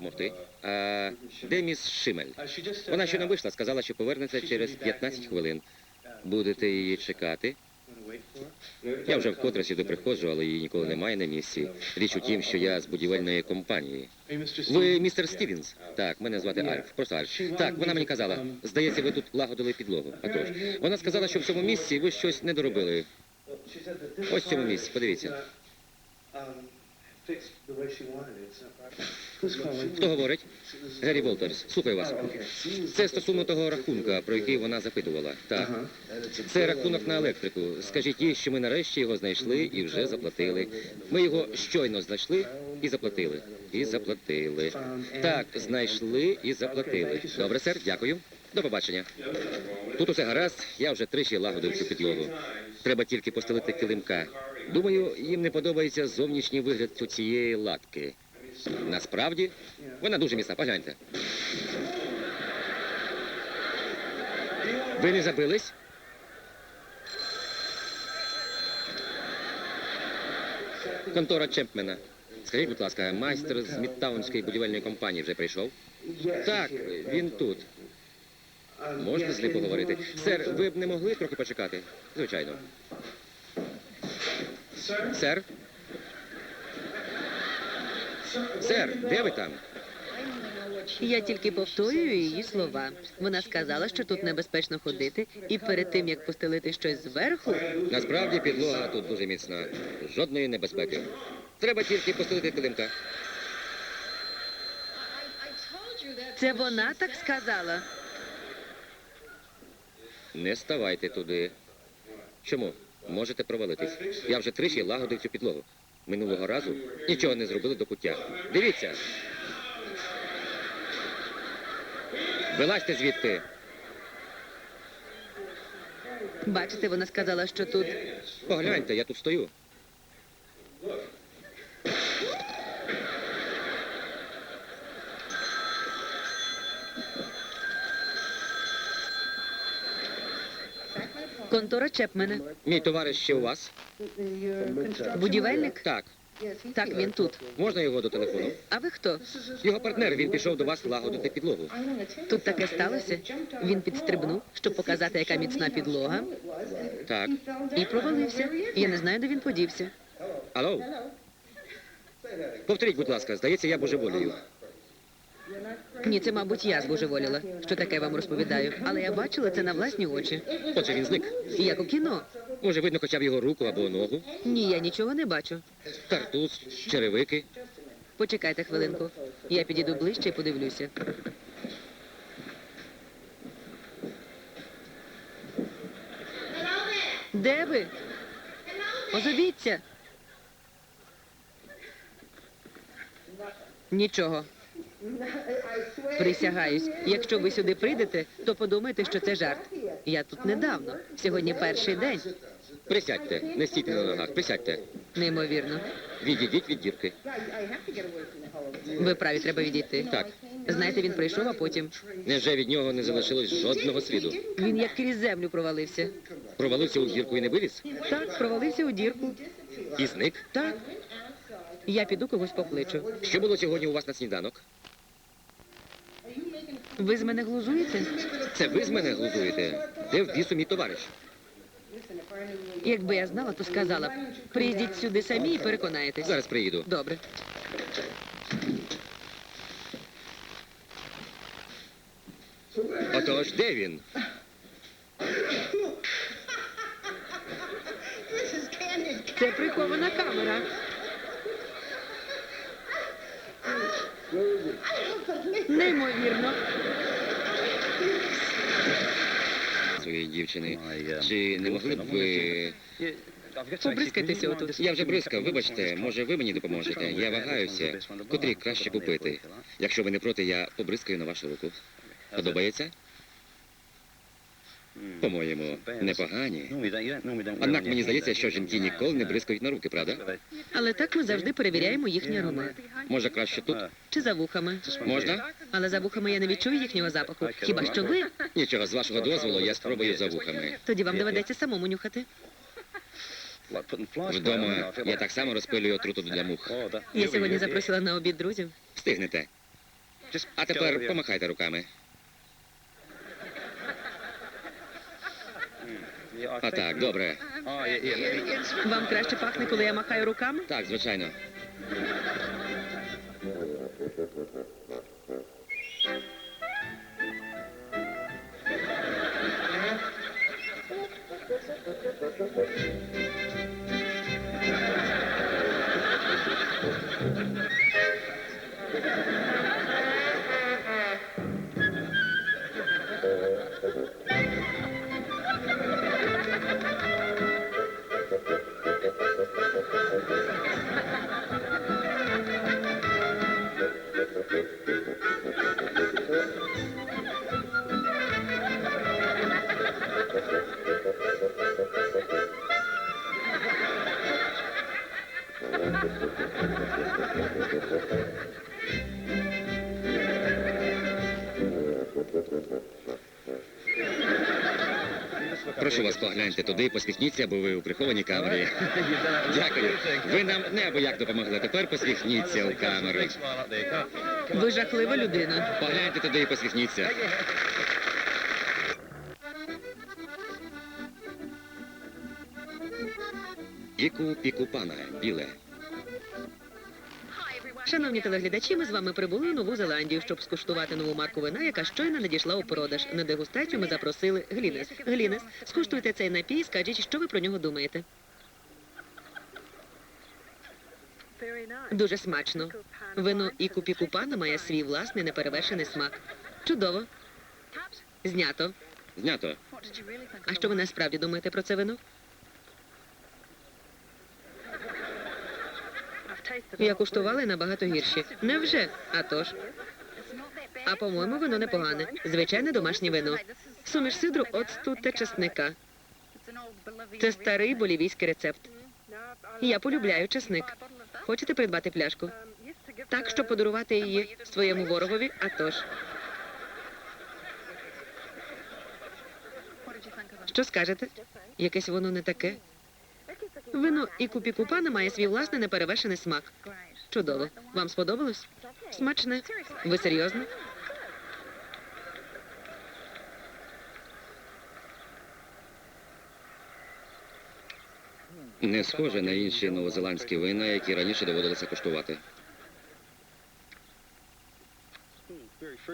допомогти. А де міс Шимель? Вона щойно вийшла, сказала, що повернеться через 15 хвилин. Будете її чекати? Я вже вкотре сюди приходжу, але її ніколи немає на місці. Річ у тім, що я з будівельної компанії. Ви містер Стівенс? Так, мене звати Альф. Просто Альф. Так, вона мені казала. Здається, ви тут лагодили підлогу. А тож, вона сказала, що в цьому місці ви щось не доробили. Ось в цьому місці, подивіться. Хто говорить? Геррі Волтерс. Слухаю вас. Це стосовно того рахунка, про який вона запитувала. Так. Це рахунок на електрику. Скажіть їй, що ми нарешті його знайшли і вже заплатили. Ми його щойно знайшли і заплатили. І заплатили. Так, знайшли і заплатили. Добре, сер, дякую. До побачення. Тут усе гаразд, я вже тричі лагодив цю підлогу. Треба тільки постелити килимка. Думаю, їм не подобається зовнішній вигляд цієї латки. Насправді, вона дуже міцна, погляньте. Ви не забились? Контора Чемпмена. Скажіть, будь ласка, майстер з Мідтаунської будівельної компанії вже прийшов? Так, він тут. Можна з ним поговорити? Сер, ви б не могли трохи почекати? Звичайно. Сер? Сер, де ви там? Я тільки повторюю її слова. Вона сказала, що тут небезпечно ходити, і перед тим як постелити щось зверху, Насправді підлога тут дуже міцна. Жодної небезпеки. Треба тільки постелити килимка. це вона так сказала. Не ставайте туди. Чому? Можете провалитись. Я вже тричі лагодив цю підлогу. Минулого разу нічого не зробили до пуття. Дивіться. Вилазьте звідти. Бачите, вона сказала, що тут Погляньте, я тут стою. Контора Чепмена. Мій товариш ще у вас? Будівельник? Так. Так, він тут. Можна його до телефону? А ви хто? Його партнер, він пішов до вас лагодити підлогу. Тут таке сталося. Він підстрибнув, щоб показати, яка міцна підлога, Так. і провалився. Я не знаю, де він подівся. Алло? Повторіть, будь ласка, здається, я божеволію. Ні, це, мабуть, я збожеволіла, що таке вам розповідаю. Але я бачила це на власні очі. Отже, він зник. Як у кіно. Може, видно хоча б його руку або ногу, Ні, я нічого не бачу. картуз, черевики. Почекайте хвилинку. Я підійду ближче і подивлюся. Де ви? Озовіться. Нічого. Присягаюсь, якщо ви сюди прийдете, то подумайте, що це жарт. Я тут недавно. Сьогодні перший день. Присядьте, не стійте на ногах, присядьте. Неймовірно. Відійдіть від дірки. Ви праві, треба відійти. Так. Знаєте, він прийшов, а потім Невже від нього не залишилось жодного сліду? він як крізь землю провалився. Провалився у дірку і не виліз? Так, провалився у дірку. І зник? Так. Я піду когось покличу. Що було сьогодні у вас на сніданок? Ви з мене глузуєте? Це ви з мене глузуєте? Де в бісу мій товариш? Якби я знала, то сказала б. Приїдіть сюди самі і переконаєтесь. Зараз приїду. Добре. Отож, де він? Це прихована камера. Неймовірно. Своєї дівчини. Чи не могли б ви... Побризкайтеся отут. Я вже бризкав, вибачте, може ви мені допоможете? Я вагаюся, котрі краще купити. Якщо ви не проти, я побризкаю на вашу руку. Подобається? По-моєму, непогані. Однак мені здається, що жінки ніколи не бризкають на руки, правда? Але так ми завжди перевіряємо їхній аромат. Може краще тут? Чи за вухами. Можна? Але за вухами я не відчую їхнього запаху. Хіба що ви? Нічого, з вашого дозволу я спробую за вухами. Тоді вам доведеться самому нюхати. Вдома я так само розпилюю отруту для мух. Я сьогодні запросила на обід друзів. Встигнете. А тепер помахайте руками. А так, добре. Вам краще пахне, коли я махаю руками? Так, звичайно. Прошу вас, погляньте туди, посміхніться, бо ви у прихованій камері. Дякую. Ви нам неабияк допомогли. Тепер посміхніться у камеру. Ви жахлива людина. Погляньте туди і посміхніться. Іку піку пана, біле. Шановні телеглядачі, ми з вами прибули у Нову Зеландію, щоб скуштувати нову марку вина, яка щойно надійшла у продаж. На дегустацію ми запросили Глінес. Глінес, скуштуйте цей напій, і скажіть, що ви про нього думаєте. Дуже смачно. Вино і купі-купана має свій власний неперевершений смак. Чудово. Знято. Знято. А що ви насправді думаєте про це вино? Я куштувала набагато гірші. Невже? А тож. А по-моєму, вино непогане. Звичайне домашнє вино. Суміш сидру, оцту та чесника. Це старий болівійський рецепт. Я полюбляю чесник. Хочете придбати пляшку? Так, щоб подарувати її своєму ворогові, а тож. Що скажете? Якесь воно не таке. Вино і купі-купана має свій власний неперевершений смак. Чудово. Вам сподобалось? Смачне. Ви серйозно? Не схоже на інші новозеландські вина, які раніше доводилося куштувати.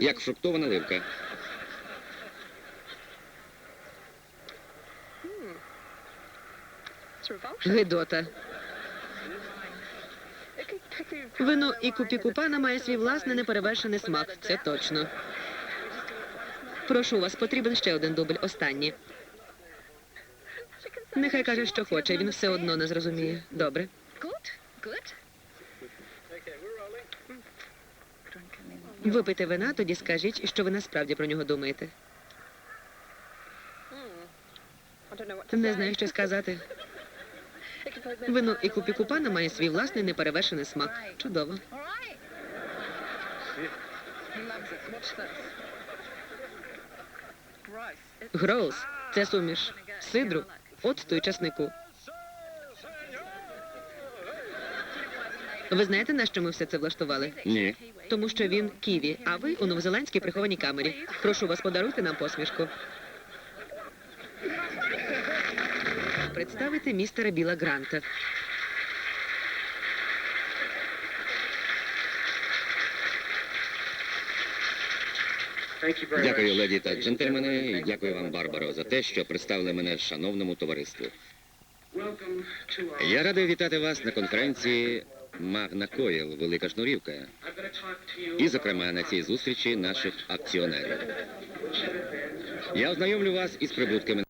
Як фруктова наливка. Гидота. Вино і купі-купана має свій власний неперевершений смак. Це точно. Прошу вас, потрібен ще один дубль. Останній. Нехай каже, що хоче, він все одно не зрозуміє. Добре. Випийте вина, тоді скажіть, що ви насправді про нього думаєте. Не знаю, що сказати. Вино і купі-купана має свій власний неперевершений смак. Чудово. Гроус це суміш сидру, оцту і часнику. Ви знаєте, на що ми все це влаштували? Ні. Тому що він ківі, а ви у новозеландській прихованій камері. Прошу вас, подаруйте нам посмішку. Представити містера Біла Гранта. Дякую, леді та джентльмени. і Дякую вам, Барбаро, за те, що представили мене шановному товариству. Я радий вітати вас на конференції Магна Коїл, Велика Шнурівка. І, зокрема, на цій зустрічі наших акціонерів. Я ознайомлю вас із прибутками